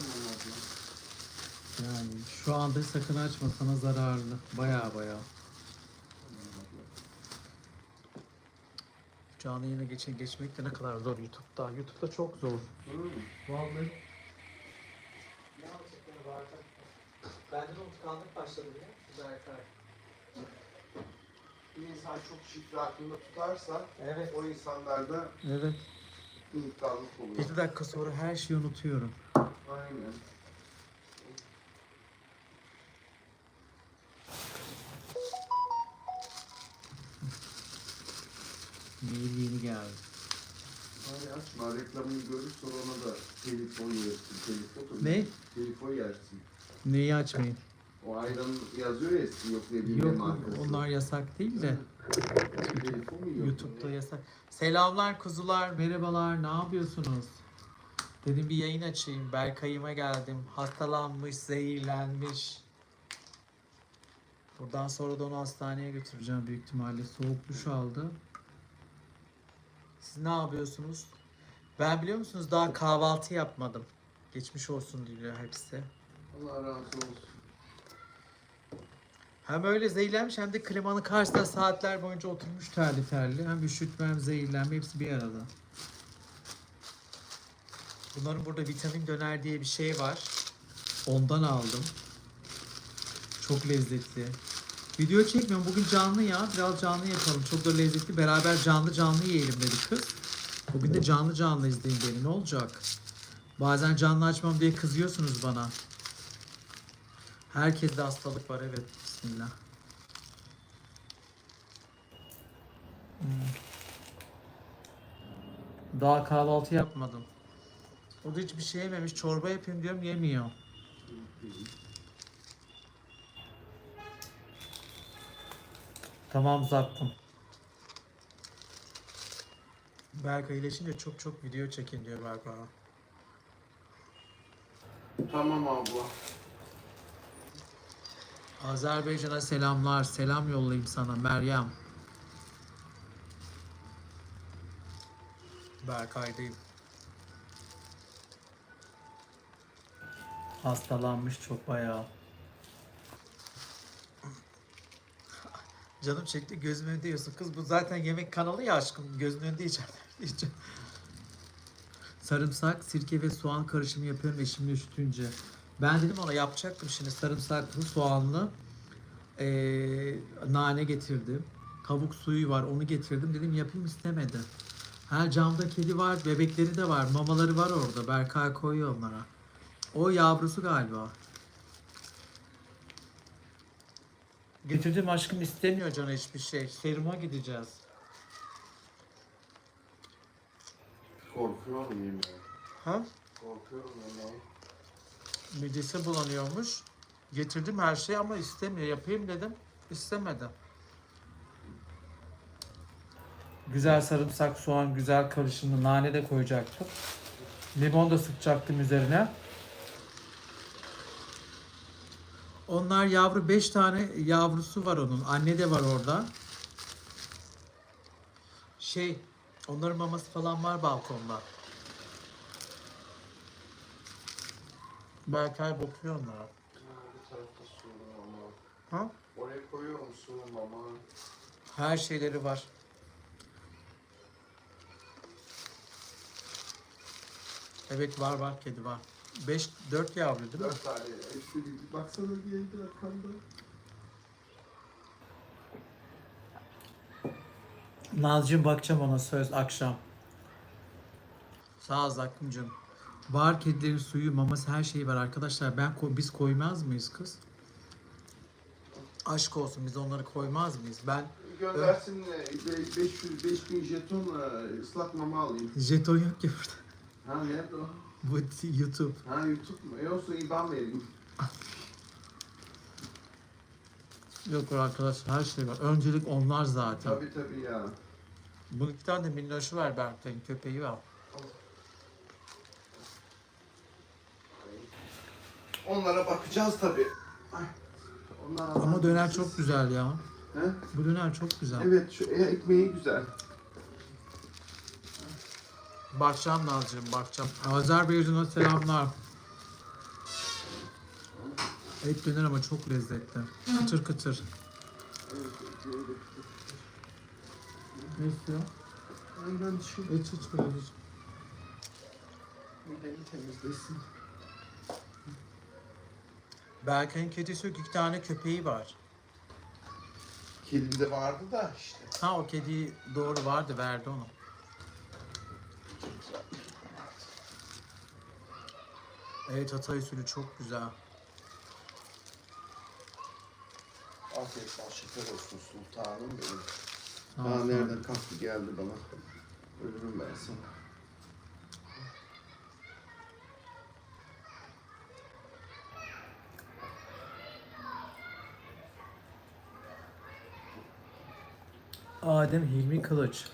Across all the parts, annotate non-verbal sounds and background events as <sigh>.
Tamam abla. Yani şu anda sakın açma sana zararlı. Baya baya. Canlı yayına geçen geçmek de ne kadar zor YouTube'da. YouTube'da çok zor. Olur mu? Vallahi. Bende de unutkanlık başladı bile. Güzel Bir insan çok şifre aklında tutarsa Evet. o insanlarda Evet. unutkanlık oluyor. 7 dakika sonra her şeyi unutuyorum. Aynen. Mail yeni geldi. Hani açma reklamını görür sonra ona da telefon yersin. Telefon Ne? Telefon yersin. Neyi açmayın? O ayran yazıyor ya eski yok ne bileyim Yok markası. onlar yasak değil de. Telefon mu yiyor? YouTube'da yasak. Selamlar kuzular, merhabalar. Ne yapıyorsunuz? Dedim bir yayın açayım. Berkay'ıma geldim. Hastalanmış, zehirlenmiş. Buradan sonra da onu hastaneye götüreceğim büyük ihtimalle. Soğuk duş aldı. Siz ne yapıyorsunuz? Ben biliyor musunuz daha kahvaltı yapmadım. Geçmiş olsun diyor hepsi. Allah razı olsun. Hem öyle zehirlenmiş hem de klimanın karşısında saatler boyunca oturmuş terli terli. Hem üşütme hem zehirlenme hepsi bir arada. Bunların burada vitamin döner diye bir şey var. Ondan aldım. Çok lezzetli. Video çekmiyorum. Bugün canlı ya. Biraz canlı yapalım. Çok da lezzetli. Beraber canlı canlı yiyelim dedi kız. Bugün de canlı canlı izleyin beni. Ne olacak? Bazen canlı açmam diye kızıyorsunuz bana. Herkeste hastalık var evet. Bismillah. Hmm. Daha kahvaltı yapmadım. O da hiçbir şey yememiş. Çorba yapayım diyorum yemiyor. Tamam uzattım. Berkay iyileşince çok çok video çekin diyor Berkay. Tamam abla. Azerbaycan'a selamlar. Selam yollayayım sana Meryem. Berkay'dayım. Hastalanmış çok bayağı. Canım çekti gözümün önünde yiyorsun. Kız bu zaten yemek kanalı ya aşkım. Gözümün önünde yiyeceğim. <laughs> Sarımsak, sirke ve soğan karışımı yapıyorum eşimle üşütünce. Ben dedim ona yapacaktım şimdi sarımsaklı, soğanlı eee, nane getirdim. Tavuk suyu var onu getirdim. Dedim yapayım istemedi. Ha camda kedi var, bebekleri de var, mamaları var orada. Berkay koyuyor onlara. O yavrusu galiba. Getirdim aşkım istemiyor canı hiçbir şey. Seruma gideceğiz. Korkuyorum yemeğe. Ha? Korkuyorum yemeğe. Midesi bulanıyormuş. Getirdim her şeyi ama istemiyor. Yapayım dedim. İstemedi. Güzel sarımsak, soğan, güzel karışımlı nane de koyacaktım. Limon da sıkacaktım üzerine. Onlar yavru 5 tane yavrusu var onun. Anne de var orada. Şey, onların maması falan var balkonda. Berkay bakıyor onlara. Ha, bir tarafta suyum ama. Ha? Oraya koyuyorum suyum ama. Her şeyleri var. Evet var var kedi var. 5 4 yavru değil mi? Dört tane. Hepsi bir- baksana geldi arkamda. Nazcığım bakacağım ona söz akşam. Sağ ol Zakkumcuğum. Var kedilerin suyu, maması her şeyi var arkadaşlar. Ben ko- biz koymaz mıyız kız? Aşk olsun biz onları koymaz mıyız? Ben Göndersin e, be- 500 5000 jeton e, ıslak mama alayım. jeton yok ki burada. Ha nerede o? Bu YouTube. Ha YouTube mu? Olsun IBAN vereyim. Yok arkadaşlar her şey var. Öncelik onlar zaten. Tabii tabii ya. Bunun iki tane de minnoşu var Berkay'ın köpeği var. Onlara bakacağız tabii. Ay, Onlar Ama döner çok güzel ya. He? Bu döner çok güzel. Evet şu e, ekmeği güzel. Bakacağım Nazcığım bakacağım. Azerbaycan'a selamlar. Et döner ama çok lezzetli. Kıtır kıtır. Ne istiyor? Aynen şu İç iç biraz iç. midemi temizlesin. Berkay'ın kedisi yok. iki tane köpeği var. Kedim de vardı da işte. Ha o kedi doğru vardı verdi onu. Evet Hatay usulü çok güzel. Afiyet şeker olsun sultanım benim. Aa ol. nereden kalktı geldi bana. Ölürüm ben sana. Adem Hilmi Kılıç.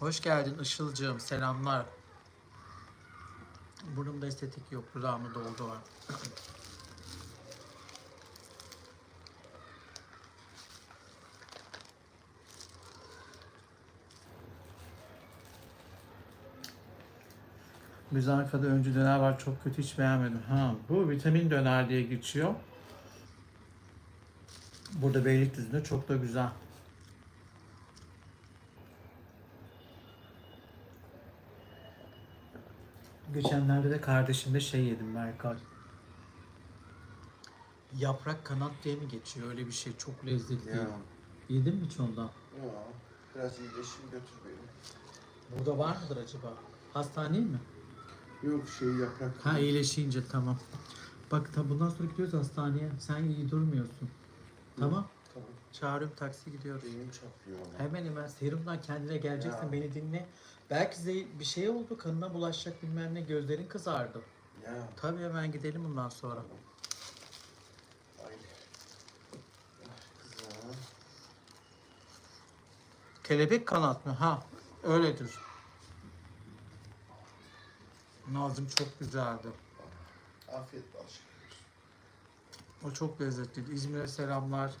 Hoş geldin Işılcığım. Selamlar. Burnumda estetik yok. Dudağımda dolgu var. <laughs> Bizim arkada öncü döner var. Çok kötü hiç beğenmedim. Ha, bu vitamin döner diye geçiyor. Burada Beylikdüzü'nde çok da güzel. Geçenlerde de kardeşimde şey yedim Berkay. Yaprak kanat diye mi geçiyor? Öyle bir şey çok lezzetli. Ya. Yedin mi hiç ondan? Ya. Biraz iyileşim götür beni. Burada var mıdır acaba? Hastane mi? Yok şey yaprak. Ha iyileşince tamam. Bak ta bundan sonra gidiyoruz hastaneye. Sen iyi durmuyorsun. Tamam. Çağırıyorum taksi gidiyoruz. Beynim çatlıyor ama. Hemen hemen serumdan kendine geleceksin Ya. beni dinle. Belki size bir şey oldu kanına bulaşacak bilmem ne gözlerin kızardı. Ya. Tabii hemen gidelim bundan sonra. Ay. Ah, Kızım. Kelebek kanat mı? Ha öyledir. Nazım çok güzeldi. Afiyet şeker. O çok lezzetliydi. İzmir'e selamlar.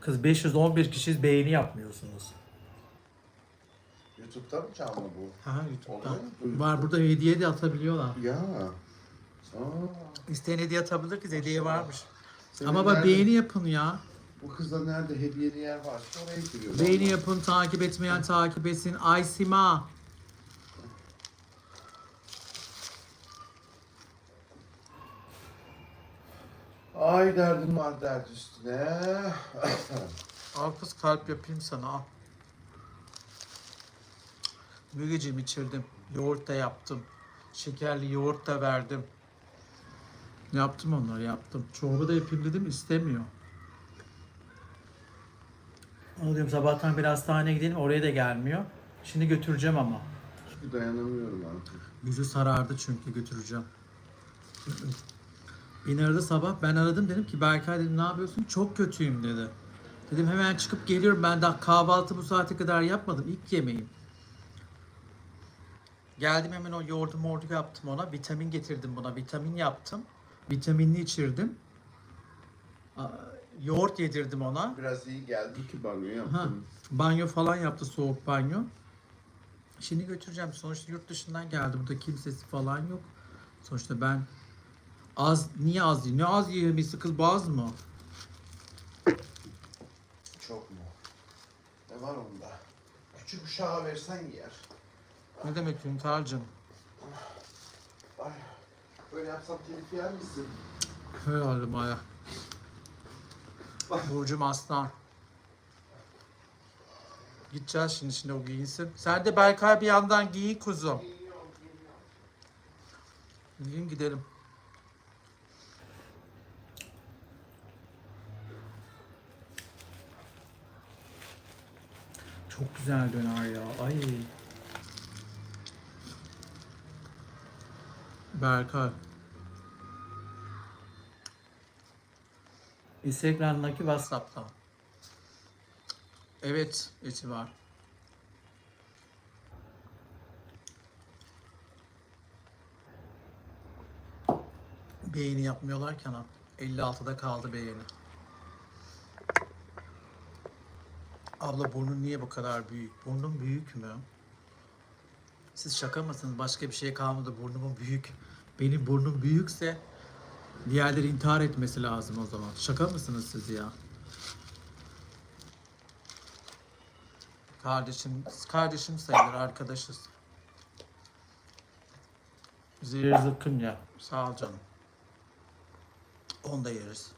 Kız 511 kişi beğeni yapmıyorsunuz. Youtube'da mı canlı bu? Ha YouTube'da. Var burada hediye de atabiliyorlar. Ya. Aa. İsteyen hediye atabilir ki hediye varmış. Senin Ama bak nerede- beğeni yapın ya. Bu kızda nerede hediyeli yer varsa oraya giriyor. Beğeni yapın, takip etmeyen takip etsin. Aysima. Ay derdim var dert üstüne. Al kız kalp yapayım sana al. Mügeciğim içirdim. Yoğurt da yaptım. Şekerli yoğurt da verdim. Yaptım onları yaptım. Çorba da yapayım dedim istemiyor. Onu diyorum sabahtan bir hastaneye gidelim oraya da gelmiyor. Şimdi götüreceğim ama. Çünkü dayanamıyorum artık. Yüzü sarardı çünkü götüreceğim. Beni aradı sabah. Ben aradım dedim ki Berkay dedim ne yapıyorsun? Çok kötüyüm dedi. Dedim hemen çıkıp geliyorum. Ben daha kahvaltı bu saate kadar yapmadım. İlk yemeğim. Geldim hemen o yoğurdu mordu yaptım ona. Vitamin getirdim buna. Vitamin yaptım. Vitaminli içirdim. Yoğurt yedirdim ona. Biraz iyi geldi ki banyo Ha, yaptım. banyo falan yaptı soğuk banyo. Şimdi götüreceğim. Sonuçta yurt dışından geldi. Burada kimsesi falan yok. Sonuçta ben az niye az yiyor? Ne az yiyemesi kız baz mı? Çok mu? Ne var onda? Küçük uşağa versen yer. Ne demek Hünkar'cığım? Ay. Böyle yapsam telif yer misin? Herhalde Maya. Burcum aslan. Gideceğiz şimdi şimdi o giyinsin. Sen de Berkay bir yandan giyin kuzum. Giyin gidelim. Çok güzel döner ya. Ay. Berkay. Instagram'daki WhatsApp'ta. Evet, eti var. Beğeni yapmıyorlar ki ana. 56'da kaldı beğeni. Abla burnun niye bu kadar büyük? Burnun büyük mü? Siz şaka mısınız? Başka bir şey kalmadı. Burnumun büyük. Benim burnum büyükse diğerleri intihar etmesi lazım o zaman. Şaka mısınız siz ya? Kardeşim, kardeşim sayılır, arkadaşız. Zehir zıkkım ya. Sağ ol canım. Onu da yeriz.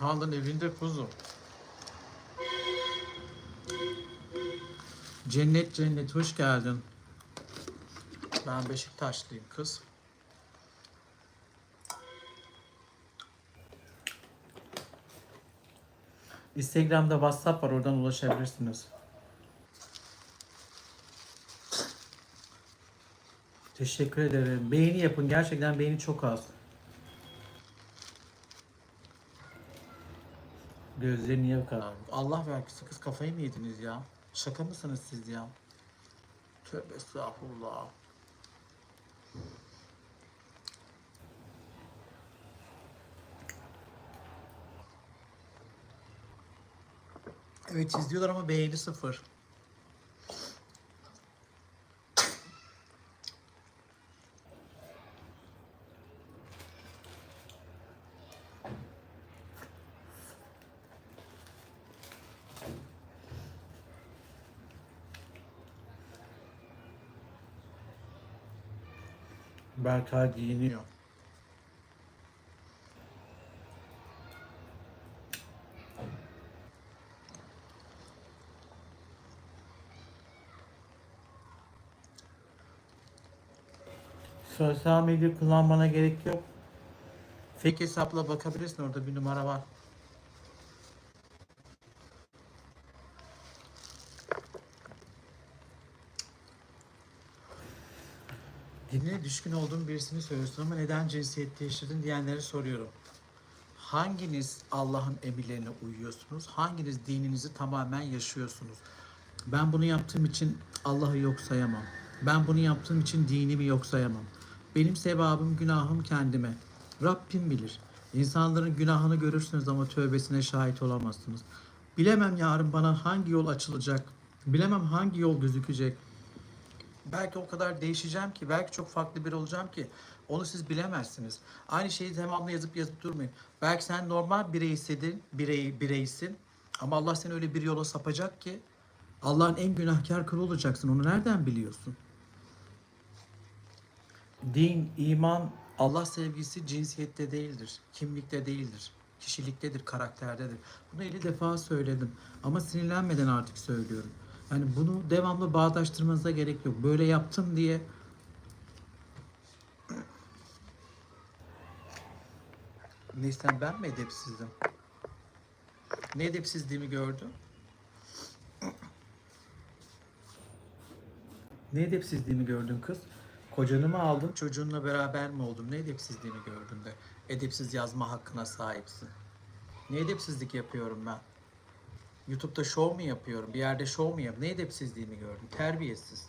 Handan evinde kuzu. Cennet cennet hoş geldin. Ben Beşiktaşlıyım kız. Instagram'da WhatsApp var oradan ulaşabilirsiniz. Teşekkür ederim. Beğeni yapın. Gerçekten beğeni çok az. Gözleri niye bu kadar? Allah vergisi kız kafayı mı yediniz ya? Şaka mısınız siz ya? Tövbe estağfurullah. Evet izliyorlar ama beğeni sıfır. Berkay giyiniyor. Sosyal medya kullanmana gerek yok. Fake hesapla bakabilirsin orada bir numara var. Dinle düşkün olduğum birisini söylüyorsun ama neden cinsiyet değiştirdin diyenlere soruyorum. Hanginiz Allah'ın emirlerine uyuyorsunuz? Hanginiz dininizi tamamen yaşıyorsunuz? Ben bunu yaptığım için Allah'ı yok sayamam. Ben bunu yaptığım için dinimi yok sayamam. Benim sevabım, günahım kendime. Rabbim bilir. İnsanların günahını görürsünüz ama tövbesine şahit olamazsınız. Bilemem yarın bana hangi yol açılacak. Bilemem hangi yol gözükecek. Belki o kadar değişeceğim ki, belki çok farklı bir olacağım ki onu siz bilemezsiniz. Aynı şeyi devamlı yazıp yazıp durmayın. Belki sen normal bireysin, birey, bireysin ama Allah seni öyle bir yola sapacak ki Allah'ın en günahkar kulu olacaksın. Onu nereden biliyorsun? Din, iman, Allah sevgisi cinsiyette değildir, kimlikte değildir, kişiliktedir, karakterdedir. Bunu 50 defa söyledim ama sinirlenmeden artık söylüyorum. Yani bunu devamlı bağdaştırmanıza gerek yok. Böyle yaptım diye Neyse ben mi edepsizdim? Ne edepsizliğimi gördün? Ne edepsizliğimi gördün kız? Kocanı mı aldın, çocuğunla beraber mi oldun? Ne edepsizliğimi gördün de edepsiz yazma hakkına sahipsin. Ne edepsizlik yapıyorum ben? YouTube'da show mu yapıyorum? Bir yerde show mu yapıyorum? Ne edepsizliğimi gördüm? Terbiyesiz.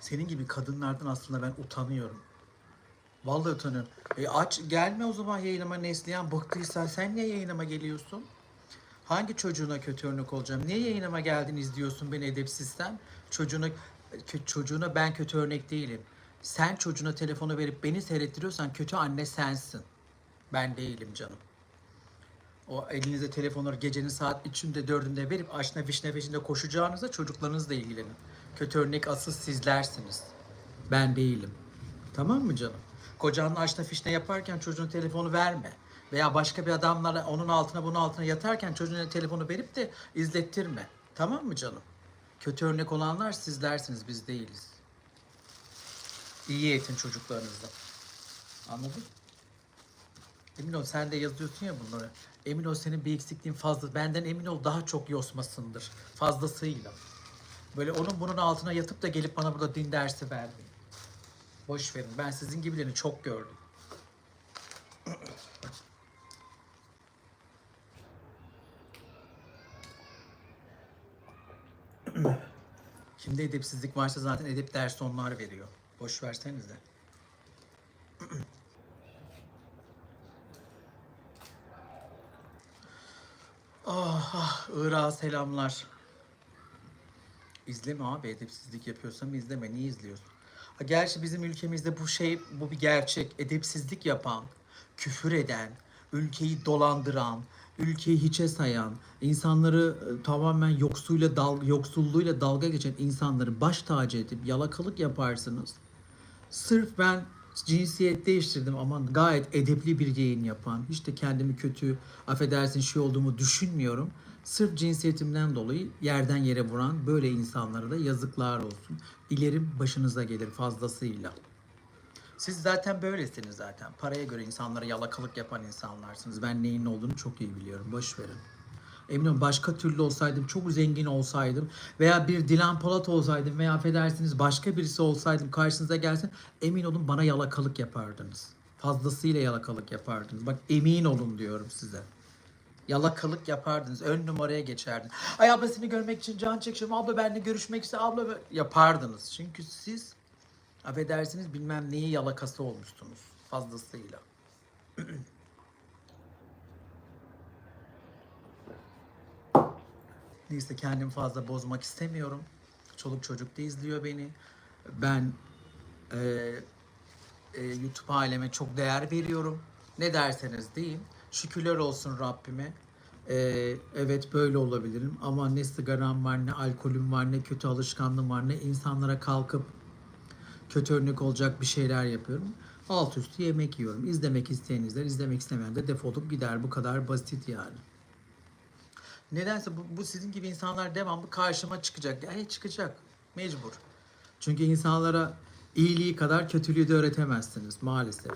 Senin gibi kadınlardan aslında ben utanıyorum. Vallahi utanıyorum. E aç gelme o zaman yayınıma Neslihan bıktıysan sen niye yayınıma geliyorsun? Hangi çocuğuna kötü örnek olacağım? Niye yayınıma geldin izliyorsun beni edepsizsen? Çocuğuna çocuğuna ben kötü örnek değilim. Sen çocuğuna telefonu verip beni seyrettiriyorsan kötü anne sensin. Ben değilim canım. O elinize telefonları gecenin saat 3'ünde 4'ünde verip aşna vişne peşinde koşacağınıza çocuklarınızla ilgilenin. Kötü örnek asıl sizlersiniz. Ben değilim. Tamam mı canım? Kocanın aşna fişne yaparken çocuğun telefonu verme. Veya başka bir adamla onun altına bunun altına yatarken çocuğuna telefonu verip de izlettirme. Tamam mı canım? Kötü örnek olanlar sizlersiniz, biz değiliz. İyi eğitin çocuklarınızı. Anladın? Emin ol sen de yazıyorsun ya bunları. Emin ol senin bir eksikliğin fazla. Benden emin ol daha çok yosmasındır. Fazlasıyla. Böyle onun bunun altına yatıp da gelip bana burada din dersi vermeyin. Boş verin. Ben sizin gibilerini çok gördüm. Kimde edepsizlik varsa zaten edep dersi onlar veriyor. Boş versenize. Ah ah Irak'a selamlar. İzleme abi edepsizlik yapıyorsam izleme. Niye izliyorsun? Ha, gerçi bizim ülkemizde bu şey bu bir gerçek. Edepsizlik yapan, küfür eden, ülkeyi dolandıran, ülkeyi hiçe sayan, insanları e, tamamen yoksuyla dal, yoksulluğuyla dalga geçen insanları baş tacı edip yalakalık yaparsınız. Sırf ben cinsiyet değiştirdim ama gayet edepli bir yayın yapan, hiç de kendimi kötü, affedersin şey olduğumu düşünmüyorum. Sırf cinsiyetimden dolayı yerden yere vuran böyle insanlara da yazıklar olsun. İlerim başınıza gelir fazlasıyla. Siz zaten böylesiniz zaten. Paraya göre insanlara yalakalık yapan insanlarsınız. Ben neyin ne olduğunu çok iyi biliyorum. Boş verin. Eminim başka türlü olsaydım, çok zengin olsaydım veya bir Dilan Polat olsaydım veya affedersiniz başka birisi olsaydım karşınıza gelsin emin olun bana yalakalık yapardınız. Fazlasıyla yalakalık yapardınız. Bak emin olun diyorum size. Yalakalık yapardınız. Ön numaraya geçerdiniz. Ay abla seni görmek için can çekişiyorum. Abla benimle görüşmek istiyor. Abla yapardınız. Çünkü siz affedersiniz bilmem neyi yalakası olmuştunuz. Fazlasıyla. <clears throat> Neyse kendimi fazla bozmak istemiyorum. Çoluk çocuk da izliyor beni. Ben e, e, YouTube aileme çok değer veriyorum. Ne derseniz deyin. Şükürler olsun Rabbime. E, evet böyle olabilirim ama ne sigaram var, ne alkolüm var, ne kötü alışkanlığım var, ne insanlara kalkıp kötü örnek olacak bir şeyler yapıyorum. Alt üstü yemek yiyorum. İzlemek isteyen izler, izlemek istemeyen de defolup gider. Bu kadar basit yani. Nedense bu, bu sizin gibi insanlar devamlı karşıma çıkacak. Yani çıkacak. Mecbur. Çünkü insanlara iyiliği kadar kötülüğü de öğretemezsiniz maalesef.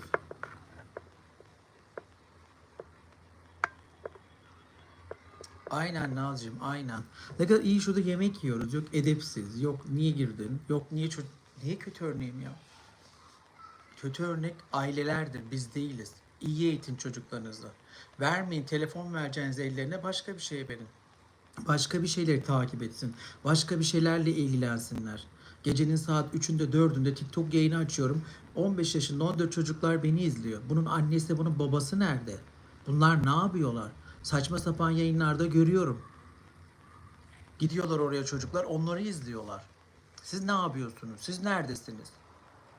Aynen Nazcığım aynen. Ne kadar iyi şurada yemek yiyoruz. Yok edepsiz. Yok niye girdin. Yok niye çocuk. Niye kötü örneğim ya? Kötü örnek ailelerdir. Biz değiliz. İyi eğitin çocuklarınızı. Vermeyin telefon vereceğiniz ellerine başka bir şey verin. Başka bir şeyleri takip etsin. Başka bir şeylerle ilgilensinler. Gecenin saat 3'ünde 4'ünde TikTok yayını açıyorum. 15 yaşında 14 çocuklar beni izliyor. Bunun annesi bunun babası nerede? Bunlar ne yapıyorlar? Saçma sapan yayınlarda görüyorum. Gidiyorlar oraya çocuklar onları izliyorlar. Siz ne yapıyorsunuz? Siz neredesiniz?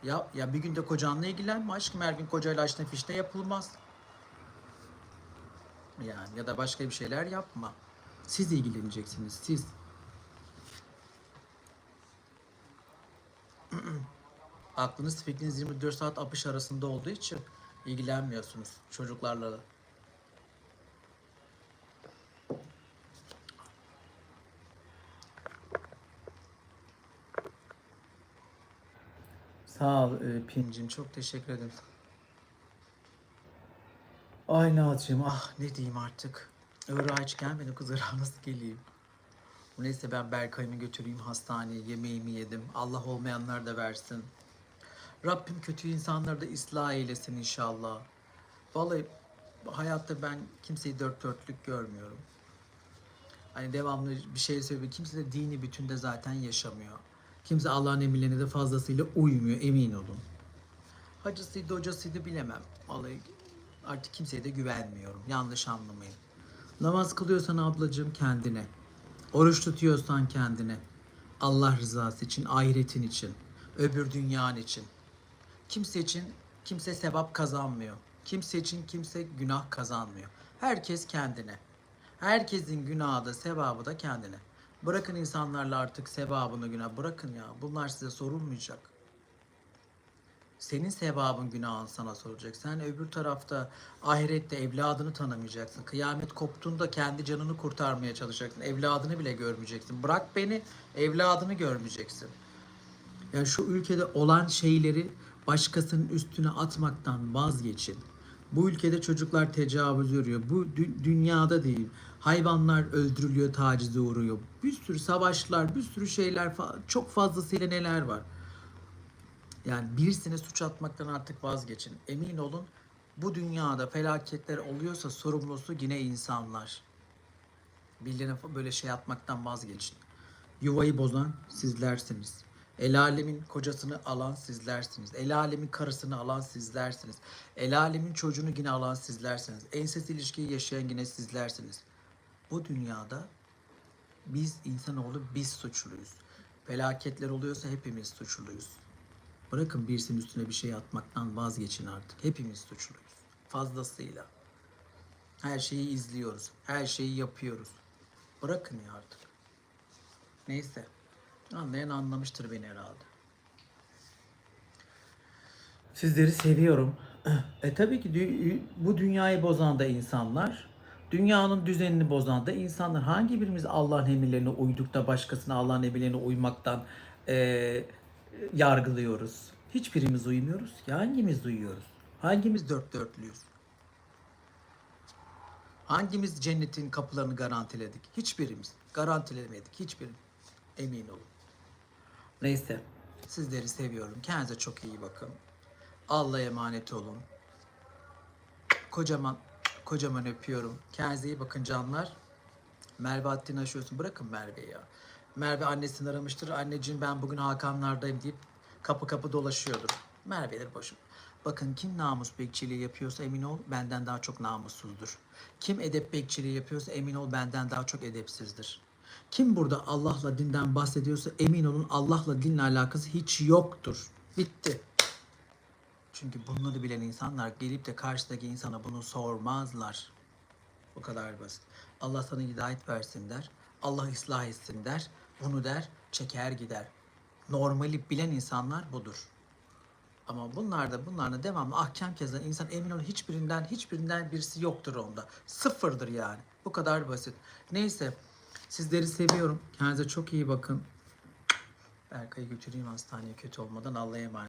Ya ya bir günde kocanla ilgilenme aşkım her gün kocayla açtığın fişte yapılmaz. Yani ya da başka bir şeyler yapma. Siz ilgileneceksiniz siz. <clears throat> Aklınız fikriniz 24 saat apış arasında olduğu için ilgilenmiyorsunuz çocuklarla Sağ ol e, Pincim. Çok teşekkür ederim. Ay Nazcığım ah ne diyeyim artık. Irak'a hiç gelmedim kız Irak'a nasıl geleyim? Neyse ben Berkay'ımı götüreyim hastaneye yemeğimi yedim. Allah olmayanlar da versin. Rabbim kötü insanları da ıslah eylesin inşallah. Vallahi hayatta ben kimseyi dört dörtlük görmüyorum. Hani devamlı bir şey söylüyor. Kimse de dini bütünde zaten yaşamıyor. Kimse Allah'ın emirlerine de fazlasıyla uymuyor emin olun. Hacısıydı hocasıydı bilemem. Vallahi artık kimseye de güvenmiyorum. Yanlış anlamayın. Namaz kılıyorsan ablacığım kendine. Oruç tutuyorsan kendine. Allah rızası için, ahiretin için, öbür dünyanın için. Kimse için kimse sevap kazanmıyor. Kimse için kimse günah kazanmıyor. Herkes kendine. Herkesin günahı da sevabı da kendine. Bırakın insanlarla artık sevabını günah bırakın ya. Bunlar size sorulmayacak. Senin sevabın günahın sana soracak. Sen öbür tarafta ahirette evladını tanımayacaksın. Kıyamet koptuğunda kendi canını kurtarmaya çalışacaksın. Evladını bile görmeyeceksin. Bırak beni evladını görmeyeceksin. Ya şu ülkede olan şeyleri başkasının üstüne atmaktan vazgeçin. Bu ülkede çocuklar tecavüz görüyor. Bu dü- dünyada değil. Hayvanlar öldürülüyor, tacize uğruyor. Bir sürü savaşlar, bir sürü şeyler, çok fazlasıyla neler var. Yani birisine suç atmaktan artık vazgeçin. Emin olun bu dünyada felaketler oluyorsa sorumlusu yine insanlar. Birilerine böyle şey atmaktan vazgeçin. Yuvayı bozan sizlersiniz. El alemin kocasını alan sizlersiniz. El alemin karısını alan sizlersiniz. El alemin çocuğunu yine alan sizlersiniz. Enses ilişkiyi yaşayan yine sizlersiniz. Bu dünyada biz insanoğlu biz suçluyuz. Felaketler oluyorsa hepimiz suçluyuz. Bırakın birisinin üstüne bir şey atmaktan vazgeçin artık. Hepimiz suçluyuz. Fazlasıyla. Her şeyi izliyoruz. Her şeyi yapıyoruz. Bırakın ya artık. Neyse. Anlayan anlamıştır beni herhalde. Sizleri seviyorum. <clears throat> E tabii ki bu dünyayı bozan da insanlar. Dünyanın düzenini bozan da insanlar. Hangi birimiz Allah'ın emirlerine uyduk da başkasına Allah'ın emirlerine uymaktan e, yargılıyoruz? Hiçbirimiz uymuyoruz. ki. Hangimiz uyuyoruz? Hangimiz dört dörtlüyüz? Hangimiz cennetin kapılarını garantiledik? Hiçbirimiz. Garantilemedik. Hiçbirimiz. Emin olun. Neyse. Sizleri seviyorum. Kendinize çok iyi bakın. Allah'a emanet olun. Kocaman kocaman öpüyorum. Kendinize iyi bakın canlar. Merve haddini aşıyorsun. Bırakın Merve'yi ya. Merve annesini aramıştır. Anneciğim ben bugün Hakanlardayım deyip kapı kapı dolaşıyordur. Merve'leri boşum. Bakın kim namus bekçiliği yapıyorsa emin ol benden daha çok namussuzdur. Kim edep bekçiliği yapıyorsa emin ol benden daha çok edepsizdir. Kim burada Allah'la dinden bahsediyorsa emin olun Allah'la dinle alakası hiç yoktur. Bitti. Çünkü bunları bilen insanlar gelip de karşıdaki insana bunu sormazlar. Bu kadar basit. Allah sana hidayet versin der. Allah ıslah etsin der. Bunu der, çeker gider. Normali bilen insanlar budur. Ama bunlar da bunlarla devamlı ahkam kesen insan emin ol hiçbirinden hiçbirinden birisi yoktur onda. Sıfırdır yani. Bu kadar basit. Neyse sizleri seviyorum. Kendinize çok iyi bakın. Berkay'ı götüreyim hastaneye kötü olmadan Allah'a emanet.